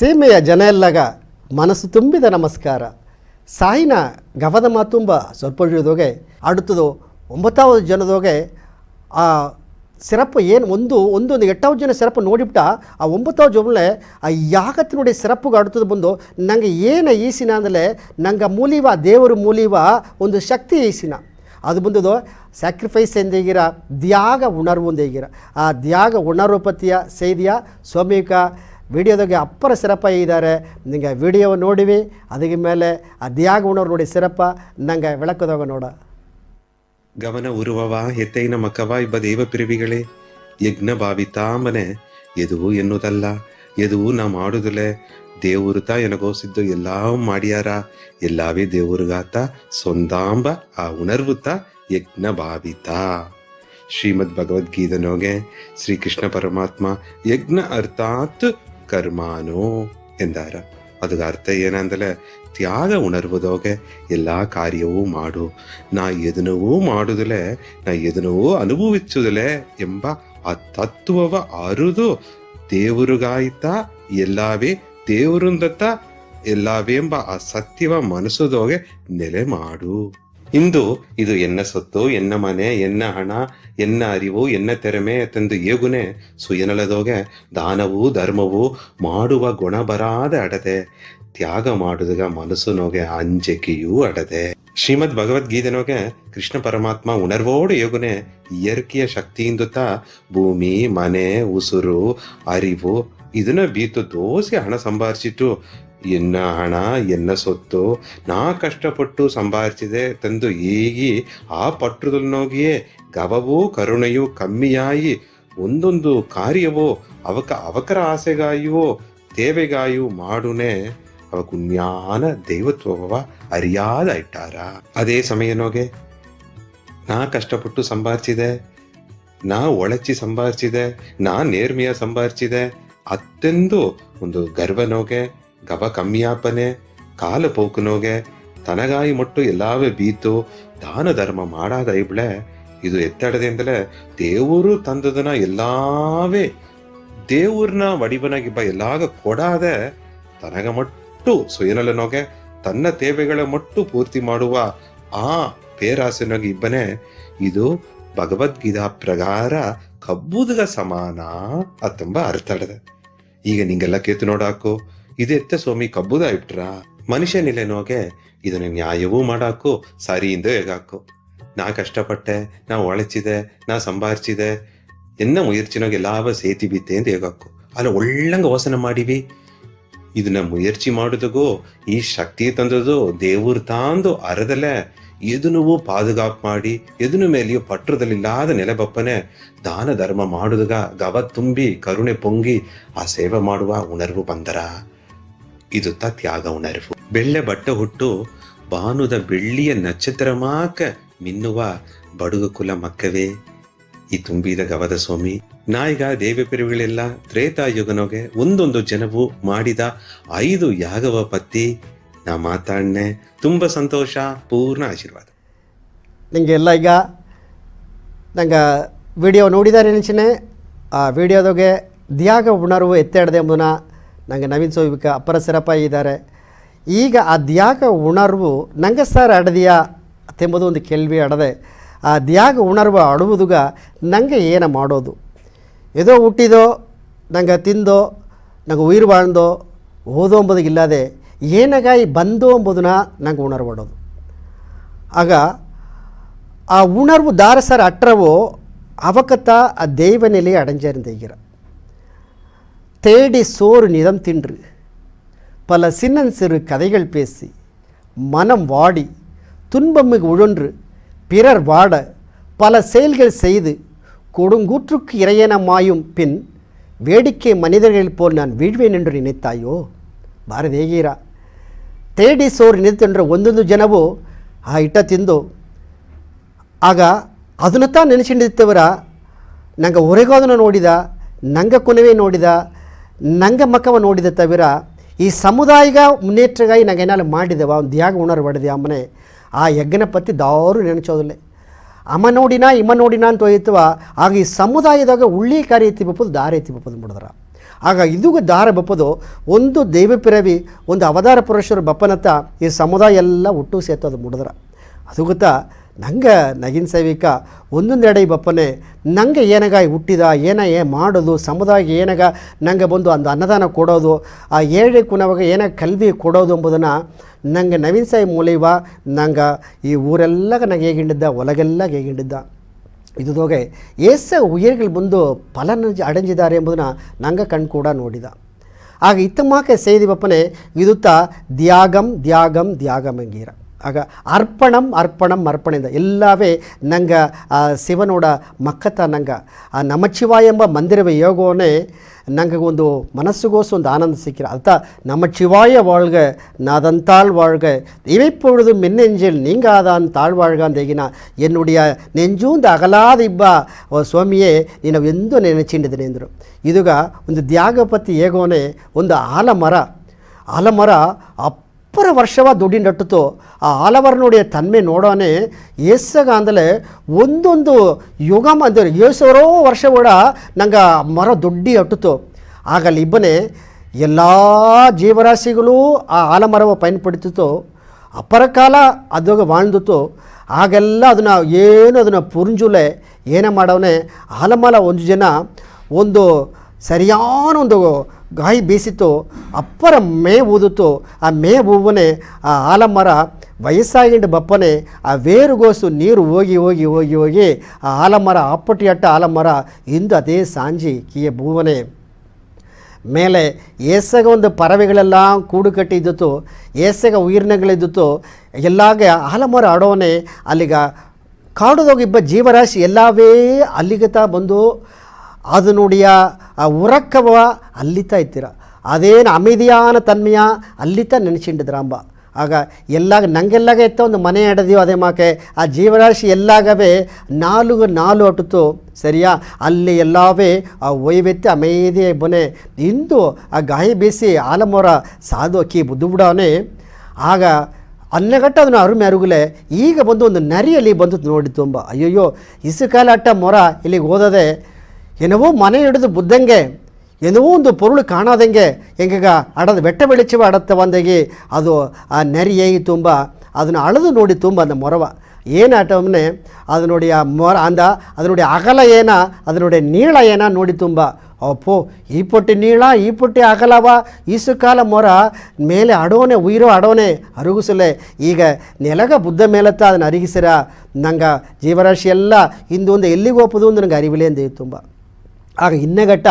ಸೀಮೆಯ ಜನ ಎಲ್ಲಗ ಮನಸ್ಸು ತುಂಬಿದ ನಮಸ್ಕಾರ ಸಾಯಿನ ಗವದ ಮಾತುಂಬ ಸ್ವಲ್ಪ ಉಳಿದೋಗೆ ಆಡುತ್ತದೋ ಒಂಬತ್ತಾವ ಜನದೋಗೆ ಆ சிறப்பு ಏನು ಒಂದು ಒಂದೊಂದು ಒಂದು ಜನ ಸಿರಪು ನೋಡಿಬಿಟ್ಟ ಆ ಒಂಬತ್ತಾವ ಜೊಮ್ಲೆ ಆ ಯಾಗತ್ತಿನುடைய ಸಿರಪ್ಪುಗೆ அடுத்தது ಬಂದು ನಂಗೆ ಏನು ಈಸಿನ ಅಂದರೆ ನಂಗೆ ಮೂಲಿವ ದೇವರು ಮೂಲಿವ ಒಂದು ಶಕ್ತಿ ಈಸಿನ ಅದು ಬಂದದು ಸ್ಯಾಕ್ರಿಫೈಸ್ ಎಂದೇಗಿರ ತ್ಯಾಗ ಉಣರ್ವು ಎಂದೇಗಿರ ಆ ತ್ಯಾಗ ಉಣರ್ವು ಪತಿಯ ಸೇದಿಯ ಸೋಮಿಕ ವಿಡಿಯೋದಾಗೆ ಅಪ್ಪರ ಸಿರಪ ಇದ್ದಾರೆ ನಿಮಗೆ ವಿಡಿಯೋ ನೋಡಿವಿ ಅದಕ್ಕೆ ಮೇಲೆ ಅದ್ಯಾಗ ಉಣೋರು ನೋಡಿ ಸಿರಪ ನಂಗೆ ವಿಳಕ್ಕದಾಗ ನೋಡ ಗಮನ ಉರುವವ ಹೆತ್ತೈನ ಮಕವ ಇಬ್ಬ ದೇವ ಪಿರಿವಿಗಳೇ ಯಜ್ಞ ಭಾವಿತಾಂಬನೆ ಎದುವು ಎನ್ನುವುದಲ್ಲ ಎದುವು ನಾ ಮಾಡುದಲೆ ದೇವರು ತಾ ಎನಗೋಸಿದ್ದು ಎಲ್ಲಾ ಮಾಡಿಯಾರ ಎಲ್ಲಾವೇ ದೇವರುಗಾತ ಸೊಂದಾಂಬ ಆ ಉಣರ್ವುತ ಯಜ್ಞ ಭಾವಿತ ಶ್ರೀಮದ್ ಭಗವದ್ಗೀತನೋಗೆ ಶ್ರೀಕೃಷ್ಣ ಪರಮಾತ್ಮ ಯಜ್ಞ ಅರ್ಥಾತ್ ಕರ್ಮಾನೋ ಎಂದಾರ ಅದು ಅರ್ಥ ಏನಂದ್ರೆ ತ್ಯಾಗ ಉಣರ್ವದೋಗೆ ಎಲ್ಲ ಕಾರ್ಯವೂ ಮಾಡು ನಾ ಎದನವೂ ಮಾಡುದಲೆ ನಾ ಎದನವೂ ಅನುಭವಿಸುದಲೆ ಎಂಬ ಆ ತತ್ವವ ಅರುದು ದೇವರುಗಾಯ್ತ ಎಲ್ಲವೇ ದೇವರುಂದತ್ತ ಎಲ್ಲವೇ ಎಂಬ ಆ ಸತ್ಯವ ಮನಸ್ಸುದೋಗೆ ನೆಲೆ ಮಾಡು ಇಂದು ಇದು ಎನ್ನ ಸೊತ್ತು ಎನ್ನ ಮನೆ ಎನ್ನ ಹಣ ಎನ್ನ ಅರಿವು ಎನ್ನ ತೆರೆಮೆ ತಂದು ಏಗುನೆ ಸುಯನಳದೋಗೆ ದಾನವು ಧರ್ಮವು ಮಾಡುವ ಗುಣಬರಾದ ಅಡದೆ ತ್ಯಾಗ ಮಾಡುದುಗ ಮನಸ್ಸು ನೋಗೆ ಅಂಜಿಕೆಯೂ ಅಡದೆ ಶ್ರೀಮದ್ ಭಗವದ್ಗೀತೆನೋಗೆ ಕೃಷ್ಣ ಪರಮಾತ್ಮ ಉಣರ್ವೋಡು ಯೋಗುನೆ ಇಯರ್ಕೆಯ ಶಕ್ತಿಯಿಂದುತ್ತ ಭೂಮಿ ಮನೆ ಉಸುರು ಅರಿವು ಇದನ್ನ ಬೀತು ದೋಸಿ ಹಣ ಸಂಭಾರಿಸಿಟ್ಟು ಎನ್ನ ಹಣ ಎನ್ನ ಸೊತ್ತು ನಾ ಕಷ್ಟಪಟ್ಟು ಸಂಭಾರಿಸಿದೆ ತಂದು ಈಗಿ ಆ ಪಟ್ಟದಲ್ಲೋಗಿಯೇ ಗವವೂ ಕರುಣೆಯೂ ಕಮ್ಮಿಯಾಯಿ ಒಂದೊಂದು ಕಾರ್ಯವೋ ಅವಕ ಅವಕರ ಆಸೆಗಾಯುವೋ ತೇವೆಗಾಯು ಮಾಡುನೆ ಅವಕುನ್ಯಾನ ದೈವತ್ವವ ಅರಿಯಾದ ಇಟ್ಟಾರ ಅದೇ ಸಮಯನೋಗೆ ನಾ ಕಷ್ಟಪಟ್ಟು ಸಂಪಾದಿಸಿದೆ ನಾ ಒಳಚಿ ಸಂಭಾರಿಸಿದೆ ನಾ ನೇರ್ಮೆಯ ಸಂಭಾರಿಸಿದೆ ಅತ್ತೆಂದು ಒಂದು ಗರ್ವನೋಗೆ ಗಬ ಕಮ್ಮಿಯಾಪನೆ ಕಾಲ ಪೋಕುನೋಗೆ ತನಗಾಯಿ ಮೊಟ್ಟು ಎಲ್ಲಾವೆ ಬೀತು ದಾನ ಧರ್ಮ ಮಾಡಾದ ಇಬ್ಳೆ ಇದು ಎತ್ತಡದಿಂದಲೇ ದೇವರು ತಂದದನ ಎಲ್ಲಾವೇ ದೇವ್ರನ್ನ ವಡಿವನಾಗಿಬ್ಬ ಎಲ್ಲಾಗ ಕೊಡಾದೆ ತನಗ ಮೊಟ್ಟು ಸುಯನಲನೋಗೆ ತನ್ನ ತೇವೆಗಳ ಮೊಟ್ಟು ಪೂರ್ತಿ ಮಾಡುವ ಆ ಪೇರಾಸನೋಗಿ ಇಬ್ಬನೇ ಇದು ಭಗವದ್ಗೀತಾ ಪ್ರಕಾರ ಕಬ್ಬುದ ಸಮಾನ ಅತ್ತಂಬ ಅರ್ಥಡದೆ ಈಗ ನಿಂಗೆಲ್ಲ ಕೇತು ನೋಡಾಕು ಇದೆತ್ತ ಸ್ವಾಮಿ ಕಬ್ಬುದ ಮನುಷ್ಯ ನಿಲೆನೋಗೆ ಇದನ್ನ ನ್ಯಾಯವೂ ಮಾಡಾಕು ಸರಿಯಿಂದ ಹೇಗಾಕು ನಾ ಕಷ್ಟಪಟ್ಟೆ ನಾ ಒಳಚಿದೆ ನಾ ಸಂಭಾರಿಸಿದೆ ಎನ್ನ ಮುಯರ್ಚಿನೋಗೆ ಲಾಭ ಸೇತಿ ಬಿದ್ದೆ ಅಂತ ಹೇಗಾಕು ಅಲ್ಲ ಒಳ್ಳಂಗ ವಾಸನ ಮಾಡಿವಿ ಇದನ್ನ ಮುಯರ್ಚಿ ಮಾಡುದಗೂ ಈ ಶಕ್ತಿ ತಂದದು ದೇವ್ರ ತಾಂದು ಅರದಲೆ ಎದುನುವು ಪಾದುಗಾಪ್ ಮಾಡಿ ಎದುನು ಮೇಲೆಯೂ ನೆಲೆ ಬಪ್ಪನೆ ದಾನ ಧರ್ಮ ಮಾಡುದಗ ಗವ ತುಂಬಿ ಕರುಣೆ ಪೊಂಗಿ ಆ ಸೇವೆ ಮಾಡುವ ಉಣರ್ವು ಬಂದರ ಇದುತ್ತ ತ್ಯಾಗವನರಿವು ಬೆಳ್ಳೆ ಬಟ್ಟೆ ಹುಟ್ಟು ಬಾನುದ ಬೆಳ್ಳಿಯ ನಕ್ಷತ್ರ ಮಾಕ ಮಿನ್ನುವ ಬಡುಗ ಕುಲ ಮಕ್ಕವೇ ಈ ತುಂಬಿದ ಗವದ ಸ್ವಾಮಿ ನಾಯಿಗ ದೇವಪೆರುಗಳೆಲ್ಲ ತ್ರೇತಾಯುಗನೊಗೆ ಒಂದೊಂದು ಜನವು ಮಾಡಿದ ಐದು ಯಾಗವ ಪತ್ತಿ ನಾ ಮಾತಾಡ್ನೆ ತುಂಬ ಸಂತೋಷ ಪೂರ್ಣ ಆಶೀರ್ವಾದ ನಿಮಗೆ ಎಲ್ಲ ಈಗ ನಂಗೆ ವಿಡಿಯೋ ನೋಡಿದಾರೆ ನೆನಚಿನೇ ಆ ವಿಡಿಯೋದೊಗೆ ದ್ಯಾಗ ಉಣರು ಎತ್ತಾಡದೆ ಎಂಬುದನ್ನ ನನಗೆ ನವೀನ್ ಸೌವಿಕ ಅಪ್ಪರ ಸಿರಪ್ಪ ಇದ್ದಾರೆ ಈಗ ಆ ಅದ್ಯಾಗ ಉಣರ್ವು ನಂಗೆ ಸರ್ ಅಡದಿಯಾ ಅತ್ತೆಂಬುದು ಒಂದು ಕೇಳ್ವಿ ಅಡದೆ ಆ ದ್ಯಾಗ ಉಣರ್ವ ಅಡುವುದುಗ ನನಗೆ ಏನು ಮಾಡೋದು ಎದೋ ಹುಟ್ಟಿದೋ ನಂಗೆ ತಿಂದೋ ನಂಗೆ ಉಯಿರು ಬಾಳ್ದೋ ಓದೋ ಅಂಬೋದು ಇಲ್ಲದೆ ಏನಾಗ ಬಂದೋ ಎಂಬುದನ್ನ ನಂಗೆ ಉಣರ್ವಾಡೋದು ಆಗ ಆ ಉಣರ್ವು ಸರ್ ಅಟ್ರವೋ ಅವಕತ ಆ ದೈವನೆಲೆ ಅಡಂಜರಿಂದ ಈಗಿರೋ தேடி சோறு நிதம் தின்று பல சின்னன் சிறு கதைகள் பேசி மனம் வாடி துன்பமிகு உழொன்று பிறர் வாட பல செயல்கள் செய்து கொடுங்கூற்றுக்கு இறையனமாயும் பின் வேடிக்கை மனிதர்களைப் போல் நான் வீழ்வேன் என்று நினைத்தாயோ பாரதேகீரா தேಡಿ ಸೋರು ನಿಂತಂದ್ರೆ ஜனவோ ஆ இட்ட திந்தோ ஆக அதனைத்தான் நினைச்சு ತಾನು நாங்கள் ஒரே கோதனை நோடிதா நங்க குணவே நோடிதா ಮಕ್ಕವ ನೋಡಿದೆ ತವಿರ ಈ ಸಮುದಾಯಿಗ ನಂಗೆ ಏನಾದ್ರು ಮಾಡಿದೆವ ಒಂದು ಯಾಗ ಉಣರ್ ಹೊಡೆದೆ ಅಮ್ಮನೆ ಆ ಯಜ್ಞನ ಪತ್ತಿ ದಾರು ನೆನಚೋದಿಲ್ಲ ಅಮ್ಮ ನೋಡಿನ ಇಮ್ಮ ನೋಡಿನ ಅಂತ ಒಯ್ತವ ಆಗ ಈ ಸಮುದಾಯದಾಗ ಉಳ್ಳಿ ಕಾರ್ಯ ಎತ್ತಿ ಬಪ್ಪದು ದಾರ ಎತ್ತಿ ಬಪ್ಪದು ಮಾಡಿದ್ರ ಆಗ ಇದುಗೆ ದಾರ ಬಪ್ಪದು ಒಂದು ದೈವ ಒಂದು ಅವತಾರ ಪುರುಷರು ಬಪ್ಪನತ್ತ ಈ ಸಮುದಾಯ ಎಲ್ಲ ಹುಟ್ಟು ಸೇತೋದು ಮುಡಿದ್ರ ಅದು ಗೊತ್ತಾ ನಂಗೆ ನಗಿನ ಸೈವಿಕ ಒಂದೊಂದು ಎಡೆ ಬಪ್ಪನೆ ನಂಗೆ ಏನಾಗ ಹುಟ್ಟಿದ ಏನ ಏ ಮಾಡೋದು ಸಮುದಾಯ ಏನಾಗ ನಂಗೆ ಬಂದು ಒಂದು ಅನ್ನದಾನ ಕೊಡೋದು ಆ ಏಳಿ ಕುನವಾಗ ಏನ ಕಲ್ವಿ ಕೊಡೋದು ಎಂಬುದನ್ನು ನಂಗೆ ನವೀನ್ ಸಾಯಿ ಮೂಲಿವ ನಂಗೆ ಈ ಊರೆಲ್ಲ ನಂಗೆ ಹೇಗಿಂಡಿದ್ದ ಒಲಗೆಲ್ಲ ಹೇಗಿಂಡಿದ್ದ ಇದುದೋಗೆ ಏಸ ಉಯಿರ್ಗಳು ಬಂದು ಫಲನ ಅಡಂಜಿದ್ದಾರೆ ಎಂಬುದನ್ನು ನಂಗೆ ಕಣ್ಣು ಕೂಡ ನೋಡಿದ ಆಗ ಇತ್ತಮಾಕೆ ಸೇದಿವಪ್ಪನೇ ಇದುತ್ತ ತ್ಯಾಗಂ ತ್ಯಾಗಂ ತ್ಯಾಗಮಂಗೀರ ஆக அர்ப்பணம் அர்ப்பணம் அர்ப்பணம் இந்த எல்லாவே நாங்கள் சிவனோட மக்கத்தை நாங்கள் நமச்சிவாயம்ப மந்திரவ யோகோனே நாங்கள் வந்து மனசுகோசம் வந்து ஆனந்த சிக்கிறோம் அதுதான் நமச்சிவாய வாழ்க நதந்தாள் வாழ்க இவைப்பொழுதும் மின்னெஞ்சில் நீங்காதான் தாழ் வாழ்கான் தேகினா என்னுடைய நெஞ்சும் இந்த அகலாத இப்பா சுவாமியே என்னை எந்த நினைச்சிட்டு நினைந்துடும் இதுகா இந்த தியாக பற்றி ஏகோனே வந்து ஆலமரா ஆலமரா அப் ಒಬ್ಬರ ವರ್ಷವ ದುಡ್ಡಿನಟ್ಟುತ್ತೋ ಆ ಆಲವರನುடைய ತನ್ಮೆ ನೋಡೋಣ ಏಸಗ ಒಂದೊಂದು ಯುಗ ಅಂದರೆ ಏಸರೋ ವರ್ಷ ಕೂಡ ನಂಗೆ ಮರ ದೊಡ್ಡಿ ಹಟ್ಟಿತು ಆಗಲ್ಲಿ ಇಬ್ಬನೇ ಎಲ್ಲ ಜೀವರಾಶಿಗಳು ಆ ಆಲಮರವ ಪಯನ್ಪಡ್ತಿತ್ತು ಅಪರ ಕಾಲ ಅದಾಗ ವಾಣ್ದಿತ್ತು ಆಗೆಲ್ಲ ಅದನ್ನು ಏನು ಅದನ್ನು ಪುರುಂಜುಲೆ ಏನೇ ಮಾಡವನೇ ಆಲಮಲ ಒಂದು ಜನ ಒಂದು ಸರಿಯಾನೊಂದು ಒಂದು ಗಾಯಿ ಬೀಸಿತು ಅಪ್ಪರ ಮೇ ಊದಿತು ಆ ಮೇ ಹೂವನೆ ಆ ಆಲಮರ ವಯಸ್ಸಾಗಿಂಡ ಬಪ್ಪನೆ ಆ ವೇರುಗೋಸು ನೀರು ಹೋಗಿ ಹೋಗಿ ಹೋಗಿ ಹೋಗಿ ಆ ಆಲಮರ ಅಪ್ಪಟಿ ಅಟ್ಟ ಆಲಮರ ಇಂದು ಅದೇ ಸಾಂಜಿ ಕಿಯ ಭೂವನೆ ಮೇಲೆ ಏಸಗ ಒಂದು ಪರವೆಗಳೆಲ್ಲ ಕೂಡು ಕಟ್ಟಿದ್ದಿತ್ತು ಏಸಗ ಉಯಿರ್ನಗಳಿದ್ದಿತ್ತು ಎಲ್ಲಾಗ ಆಲಮರ ಆಡೋನೆ ಅಲ್ಲಿಗ ಕಾಡೋದೋಗಿಬ್ಬ ಜೀವರಾಶಿ ಎಲ್ಲವೇ ಅಲ್ಲಿಗೆ ಬಂದು ಅದು ಆ ಉರಕ್ಕವ ಅಲ್ಲಿತ ಇತ್ತೀರ ಅದೇನು ಅಮಿದಿಯಾನ ತನ್ಮಯ ಅಲ್ಲಿತ ಅಂಬ ಆಗ ಎಲ್ಲಾಗ ನಂಗೆಲ್ಲಾಗ ಎತ್ತ ಒಂದು ಮನೆ ಅಡದಿಯೋ ಅದೇ ಮಾಕೆ ಆ ಜೀವರಾಶಿ ಎಲ್ಲಾಗವೇ ನಾಲ್ಕು ನಾಲು ಅಟುತು ಸರಿಯಾ ಅಲ್ಲಿ ಎಲ್ಲವೇ ಆ ವೈವಿಧ್ಯ ಅಮೇದಿ ಬೊನೆ ಇಂದು ಆ ಗಾಯಿ ಬೀಸಿ ಆಲಮೋರ ಸಾಧು ಅಕ್ಕಿ ಬುದ್ದು ಬಿಡವನೇ ಆಗ ಅನ್ನಗಟ್ಟ ಅದನ್ನು ಅರುಮೆ ಅರುಗುಲೆ ಈಗ ಬಂದು ಒಂದು ನರಿಯಲ್ಲಿ ಬಂದು ನೋಡಿ ತುಂಬ ಅಯ್ಯಯ್ಯೋ ಇಸುಕಾಲ ಅಟ್ಟ ಮೊರ ಇಲ್ಲಿಗೆ ಓದದೆ என்னவோ மன எடுத்து புத்தங்க என்னவோ இந்த பொருள் காணாதங்க எங்கಗ ಅಡದ வெட்ட வெளிச்சவ ಅಡತ್ತ ಬಂದಗೆ ಅದು ಆ ನರಿಯೈ ತುಂಬ ಅದನ್ನು ಅಳದು ನೋಡಿ ತುಂಬ அந்த ಮೊರವ ಏನಾಟವನ್ನೇ ಅದನ್ನುடைய ಮೊರ ಅಂದ ಅದನ್ನುடைய ಅಗಲ ಏನ ಅದನ್ನುடைய ನೀಳ ಏನ ನೋಡಿ ತುಂಬ ಅಪ್ಪೋ ಈ ಪೊಟ್ಟಿ ನೀಳ ಈ ಪೊಟ್ಟಿ ಅಗಲವ ಈಸುಕಾಲ ಮೊರ ಮೇಲೆ ಅಡೋನೆ ಉಯಿರೋ ಅಡೋನೆ ಅರುಗಿಸಲೆ ಈಗ ನೆಲಗ ಬುದ್ಧ ಮೇಲತ್ತ ಅದನ್ನು ಅರಿಗಿಸಿರ ನಂಗೆ ಜೀವರಾಶಿ ಎಲ್ಲ ಇಂದು ಒಂದು ಎಲ್ಲಿಗೆ ಹೋಗ್ಬೋದು ಅಂತ ನನಗೆ ಅರಿವಿಲ್ಲ ಅಂದೆ ತುಂಬ ಆಗ ಹಿನ್ನೆಗಟ್ಟ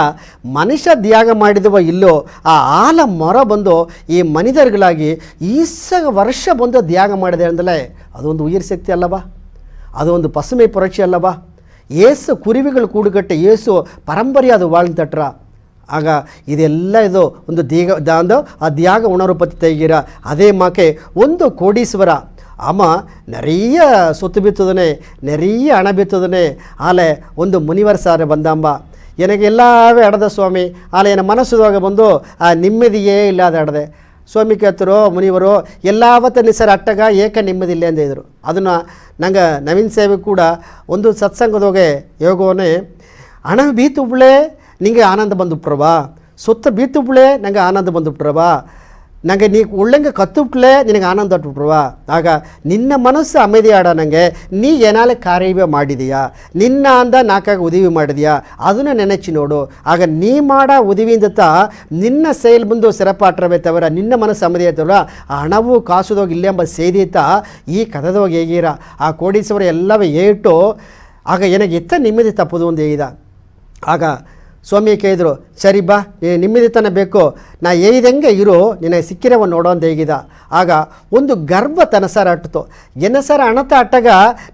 ಮನುಷ್ಯ ತ್ಯಾಗ ಮಾಡಿದವ ಇಲ್ಲೋ ಆ ಆಲ ಮೊರ ಬಂದು ಈ ಮನಿದರ್ಗಳಾಗಿ ಈಸ ವರ್ಷ ಬಂದು ತ್ಯಾಗ ಮಾಡಿದೆ ಅಂದಲೇ ಅದೊಂದು ಉಯಿರ್ ಶಕ್ತಿ ಅಲ್ಲವಾ ಅದೊಂದು ಪಸುಮೆ ಪುರಕ್ಷಿ ಅಲ್ಲವಾ ಏಸು ಕುರುವಿಗಳು ಕೂಡುಗಟ್ಟೆ ಏಸು ಪರಂಪರೆಯಾದ ವಾಳ್ ತಟ್ರ ಆಗ ಇದೆಲ್ಲ ಇದು ಒಂದು ದೀಗ ಒಂದು ಆ ತ್ಯಾಗ ಉಣರುಪತಿ ತೆಗೀರ ಅದೇ ಮಾಕೆ ಒಂದು ಕೋಡೀಶ್ವರ ಅಮ್ಮ ನೆರೆಯ ಸೊತ್ತು ಬಿತ್ತದನೆ ನೆರೆಯ ಹಣ ಬಿತ್ತದನೆ ಆಲೆ ಒಂದು ಮುನಿವರ್ಸಾರೆ ಬಂದಾಂಬ எனக்கு ಎಲ್ಲವೇ ಎಡದ ಸ್ವಾಮಿ ಆಲೆ ನನ್ನ ಮನಸ್ಸುದಾಗ ಬಂದು ಆ ನೆಮ್ಮದಿಯೇ ಇಲ್ಲದ ಎಡದೆ ಸ್ವಾಮಿ ಕೇಳ್ತರು ಮುನಿವರು ಎಲ್ಲಾವತ್ತ ನಿಸರ ಅಟ್ಟಗ ಏಕ ನೆಮ್ಮದಿ ಇಲ್ಲ ಅಂದಿದ್ರು ಅದನ್ನು ನಂಗೆ ನವೀನ್ ಸೇವೆ ಕೂಡ ಒಂದು ಸತ್ಸಂಗದೋಗೆ ಯೋಗವನ್ನೇ ಹಣ ಬೀತು ಬುಳೆ ನಿಂಗೆ ಆನಂದ ಬಂದು ಪ್ರಭಾ ಸುತ್ತ ಬೀತು ಬುಳೆ ನಂಗೆ ಆನಂದ ಬಂದು ಪ್ರಭಾ ನಂಗೆ ನೀ ಒಳ್ಳೆಂಗೆ ಕತ್ತುಟ್ಲೆ ನಿನಗೆ ಆನಂದ ಉಟ್ಬಿಡ್ವಾ ಆಗ ನಿನ್ನ ಮನಸ್ಸು அமைதியாடானಂಗೆ ನೀ ಏನಾಲೆ ಕಾರ್ಯವೇ ಮಾಡಿದೆಯಾ ನಿನ್ನ ಅಂದ ನಾಕಾಗ ಉದವಿ ಮಾಡಿದೆಯಾ ಅದನ್ನು ನೆನೆಚಿ ನೋಡು ಆಗ ನೀ ಮಾಡ ಉದವಿಯಿಂದ ನಿನ್ನ செயல் ಬಂದು ಸಿರಪಾಟ್ರವೇ ತವರ ನಿನ್ನ ಮನಸ್ಸು அமைதிಯಾಯ್ತಲ್ಲ ಹಣವು ಕಾಸುದೋಗಿ ಇಲ್ಲ ಎಂಬ ಸೇದಿತ ಈ ಕದದೋಗಿ ಹೇಗೀರ ಆ ಕೋಡೀಶ್ವರ ಎಲ್ಲವೇ ಏಟು ಆಗ ಏನಾಗ ಎತ್ತ ನಿಮ್ಮದಿ ತಪ್ಪದು ಒಂದು ಈಗ ಆಗ ಸ್ವಾಮಿ ಕೇಳಿದರು ಸರಿ ಬಾ ನಿಮ್ಮಿದಿತನ ಬೇಕು ನಾ ಏಯ್ದಂಗೆ ಇರು ನಿನಗೆ ಸಿಕ್ಕಿರವ ಅಂತ ಹೇಗಿದ ಆಗ ಒಂದು ಗರ್ವ ತನಸರ ಅಟ್ಟಿತು ಎನಸರ ಅಣತ ಅಟ್ಟಾಗ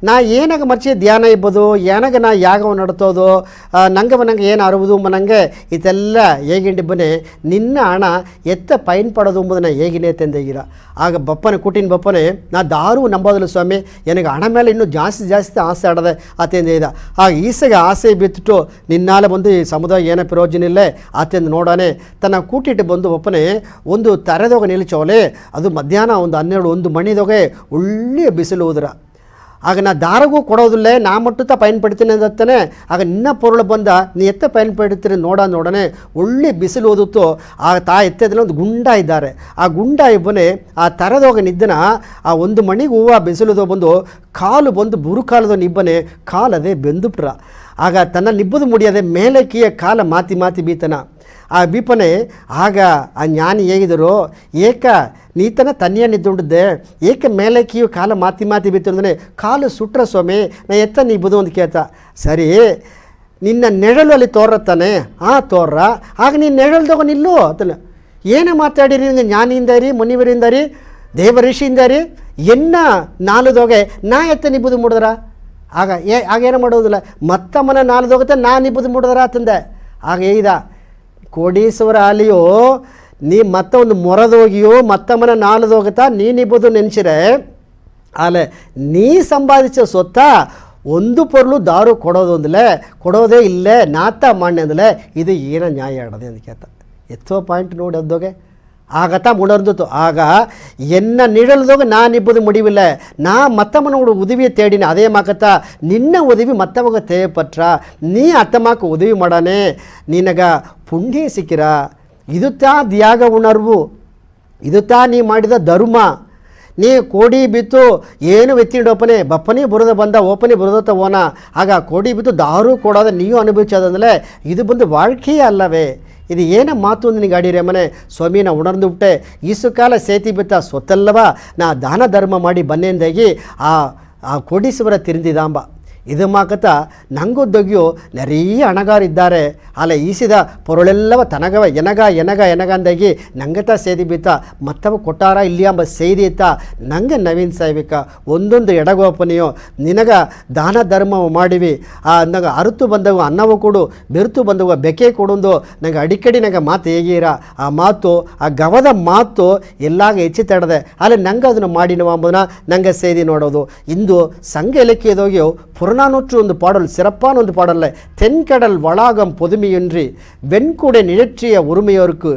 ನಾ ಏನಾಗ ಮರ್ಚಿ ಧ್ಯಾನ ಇಬ್ಬೋದು ಏನಾಗ ನಾ ಯಾಗವ ನಡ್ತೋದು ನಂಗೆ ನಂಗೆ ಏನು ಅರುವುದು ಮನಂಗೆ ಇದೆಲ್ಲ ಹೇಗಿಂಡಿ ಬನ್ನಿ ನಿನ್ನ ಹಣ ಎತ್ತ ಪೈನ್ ಪಡೋದು ಎಂಬುದನ್ನ ಹೇಗಿನೇ ಆಗ ಬಪ್ಪನ ಕುಟ್ಟಿನ ಬಪ್ಪನೇ ನಾ ದಾರು ನಂಬೋದಿಲ್ಲ ಸ್ವಾಮಿ ನನಗೆ ಹಣ ಮೇಲೆ ಇನ್ನೂ ಜಾಸ್ತಿ ಜಾಸ್ತಿ ಆಸೆ ಆಡದೆ ಆತೇಂದ ಇದ ಆಗ ಈಸೆಗೆ ಆಸೆ ಬಿತ್ತಿಟ್ಟು ನಿನ್ನಾಲೆ ಬಂದು ಈ ಸಮುದ್ರ ಏನ ಪ್ರಯೋಜನ ಇಲ್ಲೇ ಆತಂದು ನೋಡಾನೆ ತನ್ನ ಕೂಟಿಟ್ಟು ಬಂದು ಒಪ್ಪನೆ ಒಂದು ತರೆದೋಗ ನಿಲ್ಚೋಲೆ ಅದು ಮಧ್ಯಾಹ್ನ ಒಂದು ಹನ್ನೆರಡು ಒಂದು ಮಣಿದೋಗೆ ಒಳ್ಳೆಯ ಬಿಸಿಲು ಹೋದ್ರ ಆಗ ನಾ ದಾರಗೂ ಕೊಡೋದಿಲ್ಲ ನಾ ಮಟ್ಟುತ್ತ ಪಯನ್ಪಡ್ತೀನಿ ಅಂದತ್ತಾನೆ ಆಗ ನಿನ್ನ ಪೊರುಳು ಬಂದ ನೀ ಎತ್ತ ಪಯನ್ಪಡ್ತೀರಿ ನೋಡ ನೋಡನೆ ಒಳ್ಳೆ ಬಿಸಿಲು ಓದುತ್ತೋ ಆ ತಾ ಎತ್ತದಲ್ಲಿ ಒಂದು ಗುಂಡ ಇದ್ದಾರೆ ಆ ಗುಂಡ ಇಬ್ಬನೇ ಆ ತರದೋಗ ನಿದ್ದನ ಆ ಒಂದು ಮಣಿಗೆ ಹೂವು ಬಿಸಿಲುದು ಬಂದು ಕಾಲು ಬಂದು ಬುರುಕಾಲದ ನಿಬ್ಬನೆ ಕಾಲದೇ ಬೆಂದುಬಿಟ್ರ ಆಗ ತನ್ನ ನಿಬ್ಬದು ಮುಡಿಯದೆ ಮೇಲಕ್ಕಿಯ ಕಾಲ ಮಾತಿ ಮಾತಿ ಬೀತನ ಆ ಬೀಪನೆ ಆಗ ಆ ಜ್ಞಾನಿ ಹೇಗಿದ್ದರು ಏಕ ನೀತನ ತನ್ನಿಯ ನಿದ್ದುಂಡದ್ದೆ ಏಕೆ ಮೇಲಕ್ಕಿಯು ಕಾಲ ಮಾತಿ ಮಾತಿ ಬೀತಂದ್ರೆ ಕಾಲು ಸುಟ್ರ ಸ್ವಾಮಿ ನಾ ಎತ್ತ ನಿಬ್ಬದು ಅಂತ ಕೇಳ್ತಾ ಸರಿ ನಿನ್ನ ನೆರಳು ಅಲ್ಲಿ ತೋರತ್ತಾನೆ ಆ ತೋರ್ರ ಆಗ ನೀನು ನೆರಳ್ದಾಗ ನಿಲ್ಲು ಅಂತಲ್ಲ ಏನೇ ಮಾತಾಡಿರಿ ನಿನ್ನ ಜ್ಞಾನಿಯಿಂದ ರೀ ಮುನಿವರಿಂದ ರೀ ದೇವ ಋಷಿಯಿಂದ ರೀ ಎನ್ನ ನಾಲುದೋಗೆ ನಾ ಎತ್ತ ನಿಬ್ಬುದು ಮೂಡಿದ್ರ ಆಗ ಏ ಆಗೇನು ಮಾಡೋದಿಲ್ಲ ಮತ್ತಮ್ಮನ ನಾಲ್ಕು ಹೋಗುತ್ತೆ ನಾನು ಇಬ್ಬದು ಮುಡಿದ್ರಾತಂದೆ ಆಗ ಈಗ ಕೋಡೀಶ್ವರ ಅಲಿಯೋ ನೀ ಮತ್ತೆ ಒಂದು ಮೊರದೋಗಿಯೋ ಮತ್ತಮ್ಮನ ನಾಲ್ದು ಹೋಗುತ್ತಾ ನೀನಿಬೋದು ನೆನೆಸಿರೆ ಆಲೆ ನೀ ಸಂಪಾದಿಸೋ ಸ್ವತ್ತ ಒಂದು ಪೊರ್ಲು ದಾರು ಕೊಡೋದು ಅಂದಲೇ ಕೊಡೋದೇ ಇಲ್ಲೇ ನಾತ ಮಾಣ್ಯ ಅಂದಲೇ ಇದು ಏನೋ ನ್ಯಾಯ ಆಡೋದೆ ಅಂತ ಕೇಳ್ತಾ ಎತ್ತೋ ಪಾಯಿಂಟ್ ನೋಡಿ ಅದ್ದೋಗೆ ஆகத்தான் உணர்ந்ததோ ஆகா என்ன நிழல்தோக நான் இப்போது முடிவில் நான் மற்றவனோட உதவியை தேடினேன் அதே மாக்கத்தா நின்ன உதவி மற்றவங்க தேவைப்பற்றா நீ அத்தமாக்கு உதவி மாடானே நீனகா புண்ணிய சிக்கிறா இது தான் தியாக உணர்வு இது இதுதான் ನೀ ಮಾಡಿದ ಧರ್ಮ ನೀ ಕೋಡಿ ಬಿತ್ತು ಏನು ಒಪ್ಪನೆ பப்பனே புரத ಬಂದ ஓப்பனே புரதத்தை ஓனா ஆகா ಕೋಡಿ பித்து ದಾರು கூடாத நீயும் ಅನುಭವಿಸೋದಂದರೆ இது வந்து வாழ்க்கையே அல்லவே ಇದು ಏನೇ ಮಾತು ಅಂತ ನಿನಗೆ ಆಡಿರಿ ಮನೆ ಸ್ವಾಮಿ ನಾ ಉಣರ್ದು ಬಿಟ್ಟೆ ಈಸು ಕಾಲ ಸೇತಿ ಬಿತ್ತ ಸೊತ್ತಲ್ಲವಾ ನಾ ದಾನ ಧರ್ಮ ಮಾಡಿ ಬನ್ನೆಂದಾಗಿ ಆ ಆ ಕೋಡೀಶ್ವರ ತಿರುಂದಿದಾಂಬ ಇದು ಮಾಕತ ದೊಗ್ಯು ನರೀ ಅಣಗಾರಿದ್ದಾರೆ ಅಲ್ಲ ಈಸಿದ ಪೊರಳೆಲ್ಲವ ತನಗವ ಎನಗ ಎನಗ ಎನಗ ಅಂದಾಗಿ ನಂಗತ ಸೇದಿ ಬಿತ್ತ ಮತ್ತವ ಕೊಟ್ಟಾರ ಇಲ್ಲಿ ಅಂಬ ಸೇದಿ ಇತ್ತ ನಂಗೆ ನವೀನ್ ಸಾಯ್ಬೇಕ ಒಂದೊಂದು ಎಡಗೋಪನೆಯೋ ನಿನಗ ದಾನ ಧರ್ಮವು ಮಾಡಿವಿ ಆ ನಂಗೆ ಅರುತು ಬಂದವು ಅನ್ನವು ಕೊಡು ಬೆರುತು ಬಂದವು ಬೆಕೆ ಕೊಡೊಂದು ನಂಗೆ ಅಡಿಕಡಿ ನಂಗೆ ಮಾತು ಹೇಗೀರ ಆ ಮಾತು ಆ ಗವದ ಮಾತು ಎಲ್ಲಾಗ ಹೆಚ್ಚಿ ತಡದೆ ಅಲ್ಲ ನಂಗೆ ಅದನ್ನು ಮಾಡಿನವ ಅಂಬನ ನಂಗೆ ಸೇದಿ ನೋಡೋದು ಇಂದು ಸಂಘ ಇಲಾಖೆದೋಗಿ ಪುರ புறநானூற்று வந்து பாடல் சிறப்பான வந்து பாடலில் தென்கடல் வளாகம் பொதுமையின்றி வெண்குடை நிழற்றிய உரிமையோருக்கு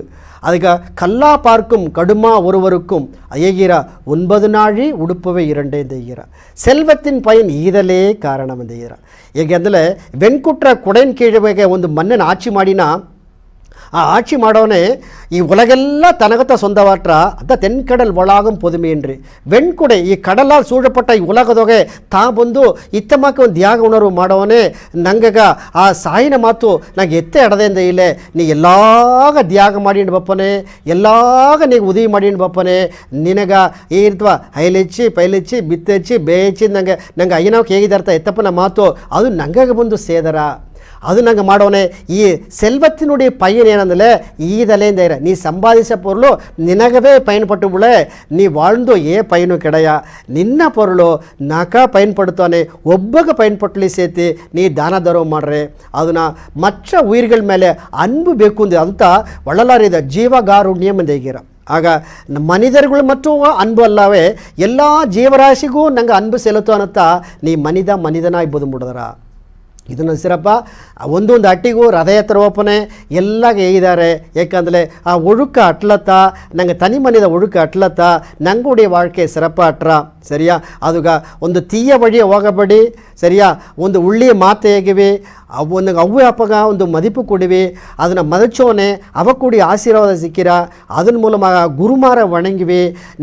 அதுக்கு கல்லா பார்க்கும் கடுமா ஒருவருக்கும் ஐயகிரா ஒன்பது நாழி உடுப்பவை இரண்டே தெய்கிறா செல்வத்தின் பயன் ஈதலே காரணம் தெய்கிறா எங்கள் இதில் வெண்குற்ற குடையின் கீழே வந்து மன்னன் ஆட்சி மாடினா ಆ ಆಟ್ಸಿ ಮಾಡೋನೇ ಈ ಉಲಗೆಲ್ಲ ತನಗತ சொந்தவாற்றா அந்த தென்கடಲ್ ಒಳಾಗಂ ಪೊದುಮೇನ್ರಿ ವೆಣ್ಕುಡೆ ಈ ಕಡಲ ಸೂಳಪಟ್ಟ ಈ ಉಲಗದೊಗೆ ತಾ ಬಂದು ಇತ್ತಮಕ್ಕೆ ಒಂದು ತ್ಯಾಗ ಉಣರು ಮಾಡೋನೇ ನಂಗಗ ಆ ಸಾಯಿನ ಮಾತು ನಂಗೆ ಎತ್ತೆ ಅಡದೆಂದ ಇಲ್ಲೇ ನೀ ಎಲ್ಲಾಗ ತ್ಯಾಗ ಮಾಡಿಂಡು ಬಪ್ಪನೆ ಎಲ್ಲಾಗ ನೀ ಉದವಿ ಮಾಡಿಂಡು ಬಪ್ಪನೆ ನಿನಗ ಏರಿತ್ವ ಹೈಲೆಚ್ಚಿ ಪೈಲೆಚ್ಚಿ ಬಿತ್ತೆಚ್ಚಿ ಬೇಯಚ್ಚಿ ನಂಗೆ ನಂಗೆ ಅಯ್ಯನವ್ಕೆ ಹೇಗಿದಾರ್ಥ ಎತ್ತಪ್ಪನ ಮಾತು ಅದು ನಂಗಾಗ ಬಂದು ಸೇದರ அது நாங்கள் மாடோனே ஈ செல்வத்தினுடைய பயன் ஏனதில் ஈதலேன் தயிர நீ சம்பாதிச்ச பொருளோ நினகவே பயன்பட்டு உள்ள நீ வாழ்ந்தோ ஏ பயனும் கிடையா நின்ன பொருளோ நாக்கா பயன்படுத்தோனே ஒவ்வொரு பயன்பட்டுலையும் சேர்த்து நீ ದಾನ ಧರ್ಮ ಮಾಡ್ರೆ ಅದನ್ನು ಮಚ್ಚ ಉಯಿರ್ಗಳ ಮೇಲೆ ಅನ್ಬು ಬೇಕು ಅಂದೆ ಅಂತ ಒಳ್ಳಲಾರಿದ ಜೀವಗಾರುಣ್ಯಂ ಅಂದೇಗಿರ ಆಗ ಮನಿದರುಗಳು ಮತ್ತು ಅನ್ಬು ಅಲ್ಲವೇ ಎಲ್ಲ ಜೀವರಾಶಿಗೂ ನಂಗೆ ಅನ್ಬು ಸೆಲುತ್ತೋ ಅನ್ನತ್ತಾ ನೀ ಮನಿದ ಮನಿದನಾಗಿ ಬದುಮುಡಿದ್ರ ಇದನ್ನು ಸಿರಪ್ಪ ಒಂದೊಂದು ಅಟ್ಟಿಗೂ ರಥಯಾತ್ರೆ ಒಪ್ಪನೆ ಎಲ್ಲ ಎಯ್ದಾರೆ ಏಕೆಂದರೆ ಆ ಒಳುಕ ಅಟ್ಲತ್ತ ನಂಗೆ ತನಿ ಮನಿದ ಒಳುಕ ಅಟ್ಲತ್ತ ನಂಗುடைய வாழ்க்கை சிறப்பாக ಅಟ್ರ ಸರಿಯಾ ಅದುಗ ಒಂದು ತೀಯ ಬಳಿಯ ಹೋಗಬೇಡಿ ಸರಿಯಾ ಒಂದು ಉಳ್ಳಿಯ ಮಾತೆಗಿವೆ ಅವನ ಅವ್ವೆ ಅಪ್ಪಗ ಒಂದು ಮದಿಪು ಕೊಡುವೆ ಅದನ್ನು ಮದಚೋನೆ ಅವಕ್ಕೂಡಿ ಆಶೀರ್ವಾದ ಸಿಕ್ಕಿರ அதன் மூலமாக குருமார வணங்குவே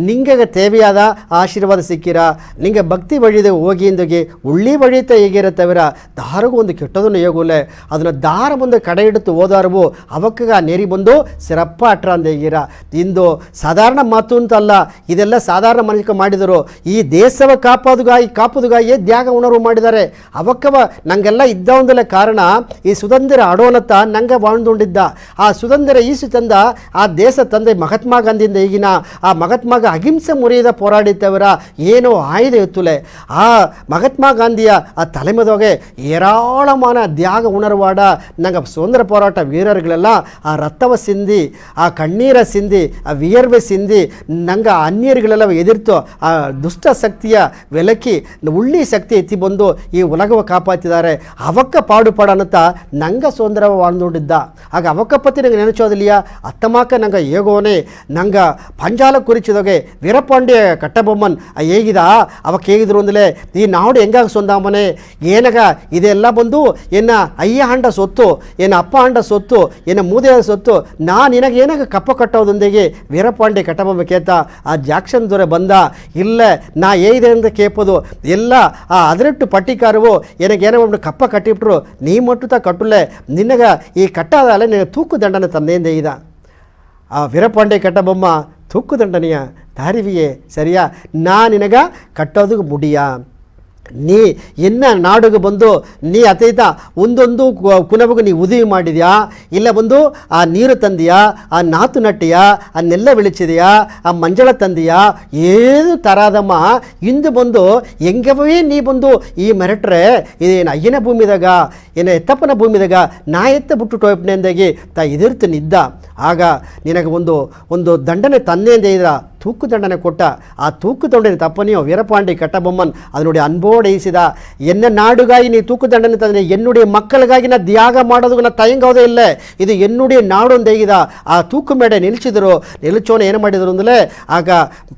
ನಿಂಗೆ தேவைಯಾದ ಆಶೀರ್ವಾದ ಸಿಕ್ಕಿರ ನಿಂಗೆ ಭಕ್ತಿ ಬಳಿದ ಹೋಗಿಂದಗೆ ಒಳ್ಳೆ ಬಳಿತ ಹೇಗಿರ ತವಿರ ದಾರಗೂ ಒಂದು ಕೆಟ್ಟದನ್ನು ಹೇಗೋಲ್ಲ ಅದನ್ನು ದಾರ ಬಂದು ಕಡೆ ಹಿಡಿದು ಓದಾರವು ಅವಕ್ಕಗ ನೆರಿ ಬಂದು ಸಿರಪ್ಪಾಟ್ರ ಅಂತ ಹೇಗಿರ ಇಂದು ಸಾಧಾರಣ ಮಾತು ಅಂತಲ್ಲ ಇದೆಲ್ಲ ಸಾಧಾರಣ ಮನಸ್ಸಿಗೆ ಮಾಡಿದರು ಈ ದೇಶವ ಕಾಪಾದುಗಾಯಿ ಕಾಪುದುಗಾಯಿಯೇ ತ್ಯಾಗ ಉಣರು ಮಾಡಿದ್ದಾರೆ ಅವಕ್ಕವ ನಂಗೆಲ್ಲ ಇದ್ದ ಒಂದಲ್ಲ ಕಾರಣ ಈ ಸುತಂತ್ರ ಅಡೋಲತ ನಂಗೆ ವಾಣ್ದುಂಡಿದ್ದ ಆ ಸುತಂತ್ರ ಈಸು ತಂದ ಆ ದೇಶ ತಂದೆ ಮಹಾತ್ಮ ಗಾಂಧಿಯಿಂದ ಈಗಿನ ಆ ಮಹಾತ್ಮಾಗ ಅಹಿಂಸೆ ಮುರಿಯದ ಪೋರಾಡಿದ್ದವರ ಏನೋ ಆಯ್ದ ಎತ್ತುಲೆ ಆ மகாத்மா காந்தியா அத்தலைமதோக ஏராளமான தியாக உணர்வாட நாங்கள் சுதந்திர போராட்ட வீரர்களெல்லாம் ரத்தவை சிந்தி கண்ணீரை சிந்தி வியர்வை சிந்தி நாங்கள் அந்நியர்களெல்லாம் எதிர்த்தோ துஷ்ட சக்தியை விலக்கி உள்ளி சக்தி எத்தி ಬಂದು ಈ ಉಲಗವ ಕಾಪಾತಿದ್ದಾರೆ ಅವಕ್ಕ ಪಾಡು ಪಾಡು ಪಾಡು ಅನ್ನುತ್ತಾ ನಂಗೆ ಸುಂದರವ வாழ்ந்துண்டிದ್ದ ಆಗ ಅವಕ್ಕ ಪತ್ತಿ ನಂಗೆ ನೆನಚೋದಿಲ್ಲ ಅತ್ತಮಾಕ ನಂಗೆ ಹೇಗೋನೆ ನಂಗೆ ಪಂಜಾಲ ಕುರಿಚಿದೋಗೆ ವೀರಪಾಂಡ್ಯ ಕಟ್ಟಬೊಮ್ಮನ್ ಹೇಗಿದ ಅವಕ್ಕೆ ಹೇಗಿದ್ರು ಅಂದಲೇ ಈ ನಾಡು ಹೆಂಗಾಗ ಸೊಂದಾಮನೆ ಏನಾಗ ಇದೆಲ್ಲ ಬಂದು ಎನ್ನ ಅಯ್ಯ ಹಂಡ ಸೊತ್ತು ಎನ್ನ ಅಪ್ಪ ಹಂಡ ಸೊತ್ತು ಎನ್ನ ಮೂದೆಯ ಸೊತ್ತು ನಾ ನಿನಗೆ ಏನಾಗ ಕಪ್ಪ ಕಟ್ಟೋದೊಂದಿಗೆ ವೀರಪಾಂಡೆ ಕಟ್ಟಬೊಮ್ಮ ಕೇತ ಆ ಜಾಕ್ಷನ್ ದೊರೆ ಬಂದ ಇಲ್ಲ ನಾ ಏನಿದೆ ಅಂತ ಕೇಳ್ಬೋದು ಎಲ್ಲ ಆ ಹದಿನೆಂಟು ಪಟ್ಟಿಕಾರವು ಏನಕ್ಕೆ ಏನೋ ಒಂದು ಕಪ್ಪ ಕಟ್ಟಿಬಿಟ್ರು நீ மட்டும்தான் கட்டுல நின்னக ஏ கட்டாதால நீங்கள் தூக்கு தண்டனை தந்தேன் தெய்தான் வீரபாண்டிய கட்ட பொம்மா தூக்கு தண்டனையா தாரிவியே சரியா நான் நினகா கட்டுறதுக்கு முடியா ನೀ ಎನ್ನ ನಾಡಿಗೆ ಬಂದು ನೀ ಅತೀತ ಒಂದೊಂದು ಕುನಬಗೂ ನೀ ಉದುವಿ ಮಾಡಿದ್ಯಾ ಇಲ್ಲ ಬಂದು ಆ ನೀರು ತಂದಿಯಾ ಆ ನಾತು ನಟ್ಟಿಯಾ ಆ ನೆಲ್ಲ ಬೆಳೆಸಿದೆಯಾ ಆ ಮಂಜಳ ತಂದಿಯಾ ಏನು ತರಾದಮ್ಮ ಇಂದು ಬಂದು ಹೆಂಗವೇ ನೀ ಬಂದು ಈ ಮೆರಟ್ರೆ ಇದೇನು ಅಯ್ಯನ ಭೂಮಿದಾಗ ಏನ ಎತ್ತಪ್ಪನ ಭೂಮಿದಾಗ ನಾ ಎತ್ತ ಬಿಟ್ಟು ಟೋಪ್ನೆಂದಾಗಿ ತಾ ಎದುರ್ತು ನಿದ್ದ ಆಗ ನಿನಗೆ ಒಂದು ಒಂದು ದಂಡನೆ ತಂದೆ ಇದ್ರ ತೂಕು ದಂಡನೆ ಕೊಟ್ಟ ಆ ತೂಕು ದಂಡನೆ ತಪ್ಪನೆಯೋ ವೀರಪಾಂಡಿ ಕಟ್ಟಬೊಮ್ಮನ್ ಅದನ್ನುடைய அன்போடு ஈசிதா என்ன நாடுகாய் நீ தூக்கு தண்டனை தந்தனே என்னுடைய மக்களுக்காகி நான் தியாக ಮಾಡೋದಕ್ಕೆ ನಾನು தயಂಗೋದೇ ಇಲ್ಲ ಇದು ಎನ್ನುடைய ನಾಡು ಅಂತ ಹೇಗಿದ ಆ ತೂಕು ಮೇಡೆ ನಿಲ್ಸಿದ್ರು ನಿಲ್ಚೋನ ಏನು ಮಾಡಿದ್ರು ಅಂದಲೇ ಆಗ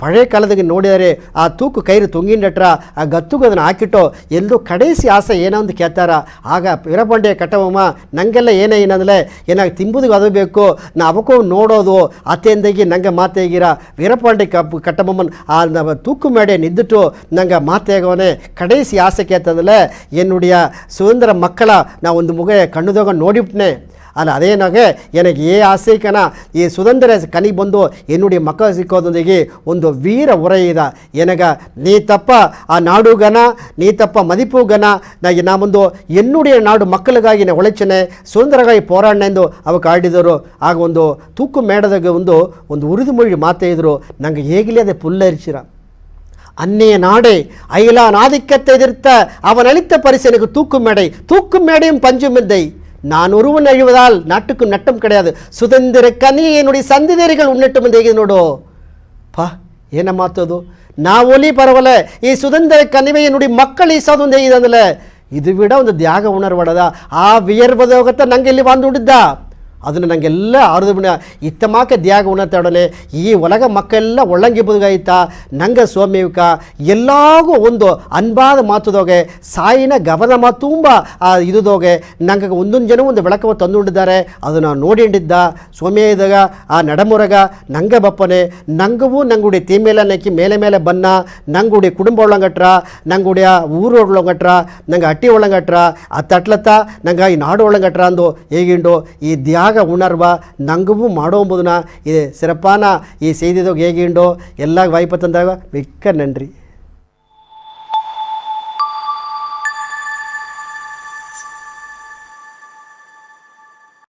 ಪಳೆಯ ಕಾಲದಾಗ ನೋಡಿದರೆ ಆ ತೂಕು ಕೈರು ತುಂಗಿಂಡಟ್ರ ಆ ಗತ್ತುಗೆ ಅದನ್ನು ಹಾಕಿಟ್ಟು ಎಲ್ಲರೂ ಕಡೆಸಿ ಆಸೆ ಏನೋ ಒಂದು ಕೇಳ್ತಾರ ಆಗ ವೀರಪಾಂಡೆಯ ಕಟ್ಟವಮ್ಮ ನನಗೆಲ್ಲ ಏನೇ ಏನಂದಲೇ ಏನಾಗ ತಿಂಬುದಿಗೆ ಅದು ಬೇಕು ನಾ ಅವಕ್ಕೂ ನೋಡೋದು ಅತ್ತೆಂದಾಗಿ ನಂಗೆ ಮಾತೇಗಿರ ವೀರಪಾಂಡೆ ಪಿಲ್ಲಾಂಡಿ ಕಪ್ಪು ಕಟ್ಟಬೊಮ್ಮನ್ ಆ தூக்கு மேடையை நின்றுட்டோ நாங்கள் மாத்தேகவனே கடைசி ஆசை கேட்டதில் என்னுடைய சுதந்திர மக்களாக நான் ಒಂದು ಮುಗೆ ಕಣ್ಣುದಾಗ ನೋಡಿಬಿಟ್ನೆ ಆದರೆ ಅದೇನಾಗೆ ನನಗೆ ಏ ಆಸೆಕನ ಈ ಸುಧಂದರ ಕನಿ ಬಂದು ಎನ್ನುಡಿ ಮಕ್ಕ ಸಿಕ್ಕೋದೊಂದಿಗೆ ಒಂದು ವೀರ ಉರೆಯಿದ ಎನಗ ನೀ ತಪ್ಪ ಆ ನಾಡುಗನ ನೀ ತಪ್ಪ ಮದಿಪುಗನ ನನಗೆ ನಾ ಒಂದು ಎನ್ನುಡಿಯ ನಾಡು ಮಕ್ಕಳಿಗಾಗಿ ನಾ ಒಳಚನೆ ಸುಂದರಗಾಗಿ ಪೋರಾಡನೆ ಎಂದು ಅವಾಗ ಆಡಿದರು ಆಗ ಒಂದು ತೂಕು ಮೇಡದಾಗ ಒಂದು ಒಂದು ಉರಿದು ಮொழி ಮಾತೇ ಇದ್ರು ನಂಗೆ ಹೇಗಲೇ ಅದೇ ಪುಲ್ಲರಿಸಿರ அன்னைய நாடே அயலான் ஆதிக்கத்தை எதிர்த்த அவன் அளித்த பரிசு எனக்கு தூக்கும் மேடை தூக்கும் மேடையும் பஞ்சுமில்லை நான் ஒருவன் அழிவதால் நாட்டுக்கும் நட்டம் கிடையாது சுதந்திர கனியை என்னுடைய சந்ததியர்கள் உன்னட்டும் என்று இதனோடோ பಾ ಏನ ಮಾತದು ನಾ ಒಲಿ ಪರವಲ್ಲ ಈ ಸುಧಂಧರ ಕಣಿವೆಯ ನುಡಿ ಮಕ್ಕಳು ಈಸೋದು ಒಂದು ಹೇಗಿದೆ ಅಂದಲೆ ಇದು ಬಿಡ ಒಂದು ತ್ಯಾಗ ಉಣರ್ವಾಡದ ಆ ವಿಯರ್ವದೋಗತ್ತ ನಂಗೆ ಇಲ್ಲಿ ಬಂದುಬಿಟ್ಟಿದ್ದ ಅದನ್ನು ನನಗೆಲ್ಲ ಅರ್ದು ಬಿಡ ಇತ್ತಮಾಕ ದ್ಯಾಗ ಉಣತಾಡನೆ ಈ ಒಲಗ ಮಕ್ಕಳೆಲ್ಲ ಒಳ್ಳಂಗಿ ಬದುಗಾಯ್ತಾ ನಂಗೆ ಸ್ವಾಮಿವಿಕ ಎಲ್ಲಾಗೂ ಒಂದು ಅನ್ಬಾದ ಮಾತುದೋಗೆ ಸಾಯಿನ ಗಮನ ತುಂಬ ಇದುದೋಗೆ ನಂಗೆ ಒಂದೊಂದು ಜನ ಒಂದು ಬೆಳಕವನ್ನು ತಂದುಕೊಂಡಿದ್ದಾರೆ ಅದು ನಾವು ನೋಡಿಂಡಿದ್ದ ಸ್ವಾಮಿಯ ಇದಾಗ ಆ ನಡಮುರಗ ನಂಗೆ ಬಪ್ಪನೆ ನಂಗವು ನಂಗುಡಿ ತೀ ಮೇಲೆ ನೆಕ್ಕಿ ಮೇಲೆ ಮೇಲೆ ಬನ್ನ ನಂಗುಡಿ ಕುಟುಂಬ ಒಳಂಗಟ್ರ ನಂಗುಡಿ ಆ ಊರು ಒಳಂಗಟ್ರ ನಂಗೆ ಅಟ್ಟಿ ಒಳಂಗಟ್ರ ಆ ತಟ್ಲತ್ತ ನಂಗೆ ಈ ನಾಡು ಒಳಂಗಟ್ರ ಅಂದು ಈಗಿಂಡು ಈ ದ್ಯಾ ತ್ಯಾಗ ಉಣರ್ವ ನಂಗವೂ ಮಾಡೋಂಬುದನ್ನ இது சிறப்பான செய்ததோ கேகிண்டோ எல்லா வாய்ப்பை தந்தாக மிக்க நன்றி